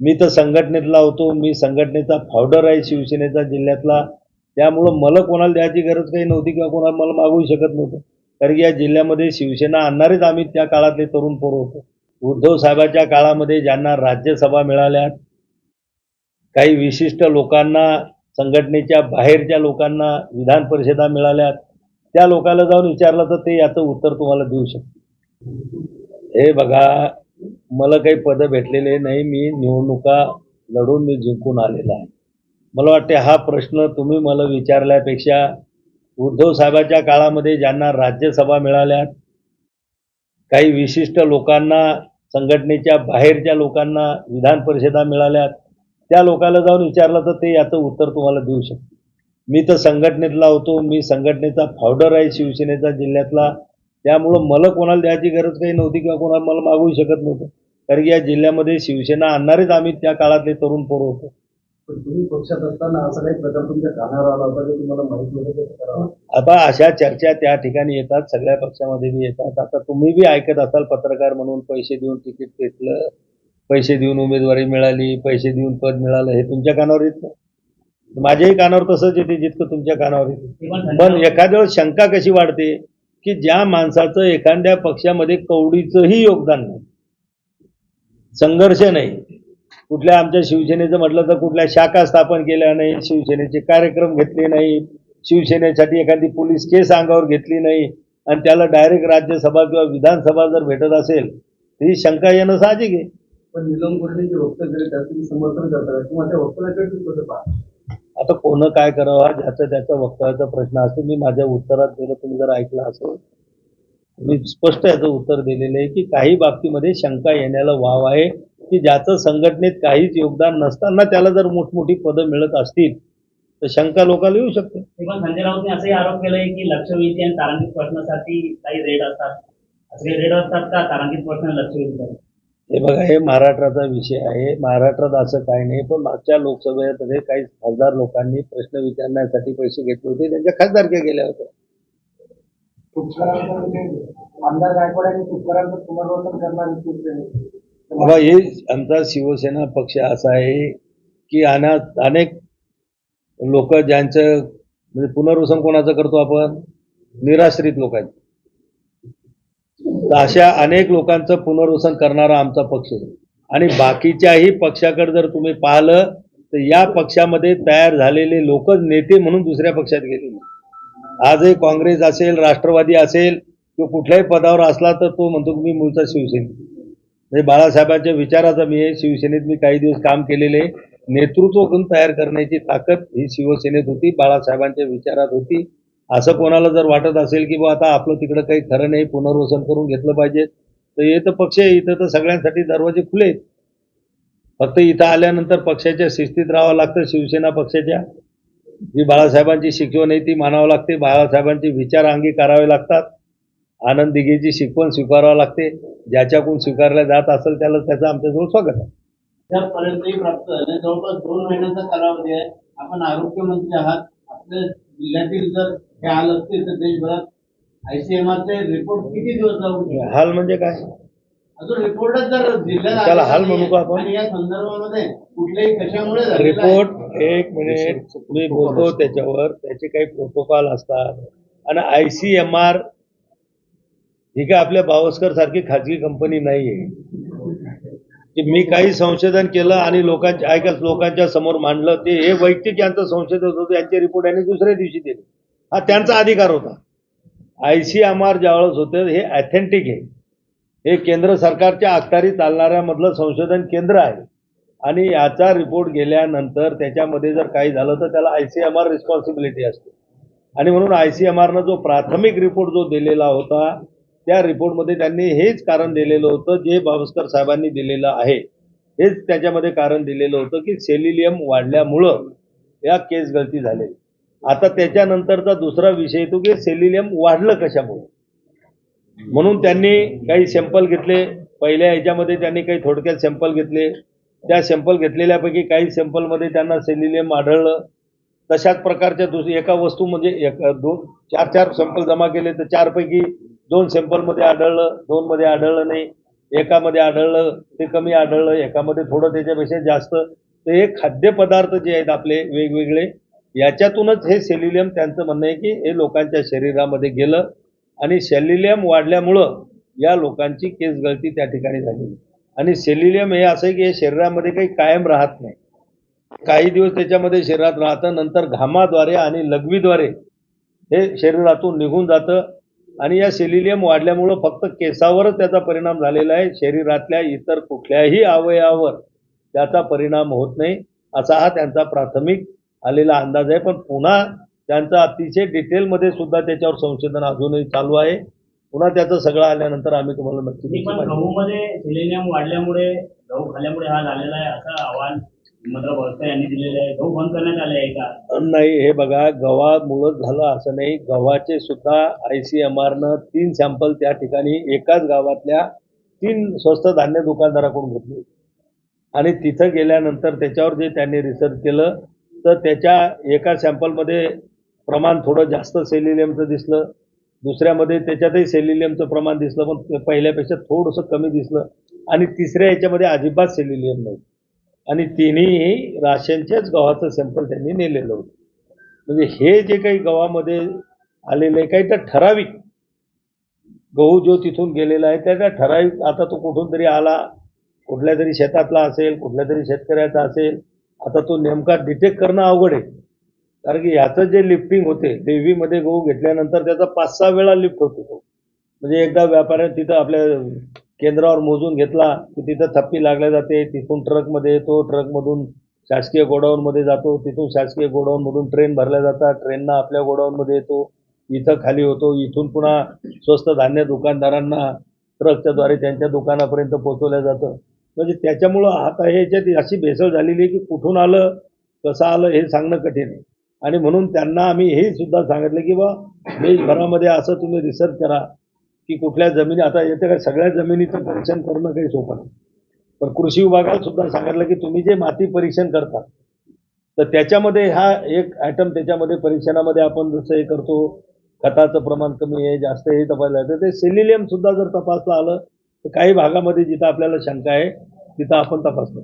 मी तर संघटनेतला होतो मी संघटनेचा फाउडर आहे शिवसेनेचा जिल्ह्यातला. त्यामुळं मला कोणाला द्यायची गरज काही नव्हती किंवा कोणाला मला मागवू शकत नव्हतं. कारण की या जिल्ह्यामध्ये शिवसेना आणणारेच आम्ही त्या काळातले तरुण पोरं होतो. उद्धव साहेबाच्या काळामध्ये ज्यांना राज्यसभा मिळाल्या काही विशिष्ट लोकांना संघटनेच्या बाहेरच्या लोकांना विधान परिषदा मिळाल्या. त्या लोकांना जाऊन विचारलं तर ते याचं उत्तर तुम्हाला देऊ शकते हे बघा मला काही पदं भेटलेले नाही मी निवडणुका लढून मी जिंकून आलेला आहे. मला वाटते हा प्रश्न तुम्ही मला विचारल्यापेक्षा उद्धव साहेबाच्या काळामध्ये ज्यांना राज्यसभा मिळाल्या काही विशिष्ट लोकांना संघटनेच्या बाहेरच्या लोकांना विधान परिषदा मिळाल्यात त्या लोकांना जाऊन विचारलं तर ते याचं उत्तर तुम्हाला देऊ शकते मी तर संघटनेतला होतो मी संघटनेचा फावडर आहे शिवसेनेचा जिल्ह्यातला. त्यामुळं मला कोणाला द्यायची गरज काही नव्हती किंवा कोणाला मला मागूही शकत नव्हतं. कारण की या जिल्ह्यामध्ये शिवसेना आणणारेच आम्ही त्या काळातले तरुण पोरं होतो. पण तुम्ही पक्षात असताना असा काही प्रकार तुमच्या कानावर आला होता की तुम्हाला माहीत नव्हतं कसं करावं आता अशा चर्चा त्या ठिकाणी येतात सगळ्या पक्षामध्ये बी येतात. आता तुम्ही बी ऐकत असाल पत्रकार म्हणून पैसे देऊन तिकीट घेतलं पैसे देऊन उमेदवारी मिळाली पैसे देऊन पद मिळालं हे तुमच्या कानावर येत नाही. माझ्याही कानावर तसंच येते जितकं तुमच्या कानावर येते. पण एखाद्या वेळेस शंका कशी वाढते की ज्या माणसाचं एखाद्या पक्षामध्ये कवडीचंही योगदान नाही संघर्ष नाही कुठल्या आमच्या शिवसेनेचं म्हटलं तर कुठल्या शाखा स्थापन केल्या नाही शिवसेनेचे कार्यक्रम घेतले नाही शिवसेनेसाठी एखादी पोलीस केस अंगावर घेतली नाही आणि त्याला डायरेक्ट राज्यसभा किंवा विधानसभा जर भेटत असेल तर ही शंका येणं साहजिक आहे. पण निलम गोरे जे वक्तव्य त्याचं समर्थन करतात किंवा त्या वक्तव्याकडे आता कोण काय करावं? ज्याचं त्याचा वक्तव्याचा प्रश्न असतो. मी माझ्या उत्तरात दिलं तुम्ही जर ऐकलं असेल. मी स्पष्ट याचं उत्तर दिलेलं आहे की काही बाबतीमध्ये शंका येण्याला वाव आहे की ज्याचं संघटनेत काहीच योगदान नसताना त्याला जर मोठमोठी पदं मिळत असतील तर शंका लोकांना येऊ शकते. संजय राऊतने असाही आरोप केलाय की लक्षवेधी आणि तारांकित प्रश्नासाठी काही रेड असतात. असे रेड असतात का? तारांकित प्रश्न लक्षवेधी हे बघा हे महाराष्ट्राचा विषय आहे. महाराष्ट्रात असं काही नाही पण मागच्या लोकसभेमध्ये काही खासदार लोकांनी प्रश्न विचारण्यासाठी पैसे घेतले होते. त्यांच्या खासदारक्या गेल्या होत्या. आमदार करणार बाबा हे आमचा शिवसेना पक्ष असा आहे की अना अनेक लोक ज्यांचं म्हणजे पुनर्वसन कोणाचं करतो आपण? निराश्रित लोकांचं. तर अशा अनेक लोकांचं पुनर्वसन करणारा आमचा पक्ष. आहे आणि बाकीच्याही पक्षाकडे जर तुम्ही पाहिलं तर या पक्षामध्ये तयार झालेले लोकच नेते म्हणून दुसऱ्या पक्षात गेले. आजही काँग्रेस असेल राष्ट्रवादी असेल तो कुठल्याही पदावर असला तर तो म्हणतो की मी मूळचा शिवसैनिक. म्हणजे बाळासाहेबांच्या विचाराचा मी आहे. शिवसेनेत मी काही दिवस काम केलेले. नेतृत्व करून तयार करण्याची ताकद ही शिवसेनेत होती बाळासाहेबांच्या विचारात होती. असं कोणाला जर वाटत असेल की बा आता आपलं तिकडं काही खरं नाही पुनर्वसन करून घेतलं पाहिजे तर हे तर पक्ष आहे. इथं तर सगळ्यांसाठी दरवाजे खुले आहेत. फक्त इथं आल्यानंतर पक्षाच्या शिस्तीत राहावं लागतं शिवसेना पक्षाच्या. जी बाळासाहेबांची शिकवण आहे ती मानावं लागते. बाळासाहेबांचे विचार अंगी करावे लागतात. आनंद दिघेची शिकवण स्वीकारावं लागते. ज्याच्याकडून स्वीकारल्या जात असेल त्याला त्याचं आमच्याजवळ स्वागत आहे. त्यापर्यंतही प्राप्त झाले. जवळपास दोन महिन्याचा कालावधी आहे. आपण आरोग्यमंत्री आहात. आपल्या जिल्ह्यातील जर हे हाल असतील तर देशभरात आयसीएमआरचे रिपोर्ट किती दिवस? हाल म्हणजे काय? अजून रिपोर्टच जर जिल्ह्यात त्याला हाल म्हणू नाहीये का आपण? या संदर्भामध्ये कुठल्याही कशामुळे? रिपोर्ट एक मिनिट मी बोलतो त्याच्यावर त्याचे काही प्रोटोकॉल असतात. आणि आय सी एम आर ही काय आपल्या बावस्कर सारखी खाजगी कंपनी नाही आहे की मी काही संशोधन केलं आणि लोकांच्या ऐका लोकांच्या समोर मांडलं ते हे वैयक्तिक यांचं संशोधन होतं यांचे रिपोर्ट यांनी दुसऱ्या दिवशी दिले. हा त्यांचा अधिकार होता. आय सी एम आर ज्यावेळेस होतं हे ॲथेंटिक आहे. हे केंद्र सरकारच्या अखत्यारी चालणाऱ्यामधलं संशोधन केंद्र आहे. आणि याचा रिपोर्ट गेल्यानंतर त्याच्यामध्ये जर काही झालं तर त्याला I C M R responsibility असते. आणि म्हणून आय सी एम आरनं जो प्राथमिक रिपोर्ट जो दिलेला होता त्या रिपोर्टमध्ये त्यांनी हेच कारण दिलेलं होतं जे बावस्कर साहेबांनी दिलेलं आहे. हेच त्याच्यामध्ये कारण दिलेलं होतं की सेलिलियम वाढल्यामुळं या केस गळती झालेली. आता त्याच्यानंतरचा दुसरा विषय येतो की सेलिलियम वाढलं कशामुळे? म्हणून त्यांनी काही सॅम्पल घेतले. पहिल्या ह्याच्यामध्ये त्यांनी काही थोडक्यात सॅम्पल घेतले. त्या सॅम्पल घेतलेल्यापैकी काही सॅम्पलमध्ये त्यांना सेलिलियम आढळलं. तशाच प्रकारच्या दुसरी एका वस्तू म्हणजे एक दोन चार चार सॅम्पल जमा केले तर चारपैकी दोन सॅम्पलमध्ये आढळलं दोनमध्ये आढळलं नाही. एकामध्ये आढळलं ते कमी आढळलं. एकामध्ये थोडं त्याच्यापेक्षा जास्त. तर हे खाद्यपदार्थ जे आहेत आपले वेगवेगळे याच्यातूनच हे सेल्युलियम त्यांचं म्हणणं आहे की हे लोकांच्या शरीरामध्ये गेलं आणि सेल्युलियम वाढल्यामुळं या लोकांची केस गळती त्या ठिकाणी झाली. आणि सेल्युलियम हे असं आहे की हे शरीरामध्ये काही कायम राहत नाही. काही दिवस त्याच्यामध्ये शरीरात राहतं नंतर घामाद्वारे आणि लघवीद्वारे हे शरीरातून निघून जातं आणि या सेल्युलियम वाढल्यामुळं फक्त केसावरच त्याचा परिणाम झालेला आहे. शरीरातल्या इतर कुठल्याही अवयवावर त्याचा परिणाम होत नाही. असा हा त्यांचा प्राथमिक आलेला अंदाज आहे. पण पुन्हा त्यांचा अतिशय डिटेलमध्ये सुद्धा त्याच्यावर संशोधन अजूनही चालू आहे. पुन्हा त्याचं सगळं आल्यानंतर आम्ही तुम्हाला नक्की. गहूमध्ये सिलेनियम वाढल्यामुळे गहू खाल्ल्यामुळे हा झालेला आहे असं आव्हान हिमंतराव भोसले यांनी दिलेलं आहे. गहू बंद करण्यात आले आहे का? नाही हे बघा गव्हामुळंच झालं असं नाही. गव्हाचे सुद्धा आय सी एम आरनं तीन सॅम्पल त्या ठिकाणी एकाच गावातल्या तीन स्वस्त धान्य दुकानदाराकडून घेतले. आणि तिथं गेल्यानंतर त्याच्यावर जे त्यांनी रिसर्च केलं तर त्याच्या एका सॅम्पलमध्ये प्रमाण थोडं जास्त सेलिलियमचं दिसलं. दुसऱ्यामध्ये त्याच्यातही सेलिलियमचं प्रमाण दिसलं पण पहिल्यापेक्षा थोडंसं कमी दिसलं. आणि तिसऱ्या याच्यामध्ये अजिबात सेलिलियम नव्हतं. आणि तिन्ही राशनच्याच गव्हाचं सॅम्पल त्यांनी नेलेलं होतं. म्हणजे हे जे काही गव्हामध्ये आलेलं आहे काही तर ठराविक गहू जो तिथून गेलेला आहे त्याच्या ठराविक आता तो कुठून तरी आला कुठल्या तरी शेतातला असेल कुठल्या तरी शेतकऱ्याचा असेल आता तो नेमका डिटेक्ट करणं अवघड आहे. कारण की ह्याचं जे लिफ्टिंग होते देवीमध्ये गहू घेतल्यानंतर त्याचा पाच सहा वेळा लिफ्ट होतो तो. म्हणजे एकदा व्यापाऱ्याने तिथं आपल्या केंद्रावर मोजून घेतला की तिथं थप्पी लागल्या जाते तिथून ट्रकमध्ये येतो ट्रकमधून शासकीय गोडाऊनमध्ये जातो तिथून शासकीय गोडाऊनमधून ट्रेन भरल्या जातात ट्रेननं आपल्या गोडाऊनमध्ये येतो इथं खाली होतो इथून पुन्हा स्वस्त धान्य दुकानदारांना ट्रकच्याद्वारे त्यांच्या दुकानापर्यंत पोहोचवलं जातं. म्हणजे त्याच्यामुळं आता हे याच्यात अशी भेसळ झालेली आहे की कुठून आलं कसं आलं हे सांगणं कठीण आहे. आणि म्हणून त्यांना आम्ही हे सुद्धा सांगितलं की बा देशभरामध्ये असं तुम्ही रिसर्च करा की कुठल्या जमिनी आता येते काय सगळ्या जमिनीचं परीक्षण करणं काही सोपं नाही. पण कृषी विभागाला सुद्धा सांगितलं की तुम्ही जे माती परीक्षण करता तर त्याच्यामध्ये हा एक आयटम त्याच्यामध्ये परीक्षणामध्ये आपण जसं हे करतो खताचं प्रमाण कमी आहे जास्त हे तपासलं जातं ते सेलिलियम सुद्धा जर तपासलं आलं तर काही भागामध्ये जिथं आपल्याला शंका आहे तिथं आपण तपासतो.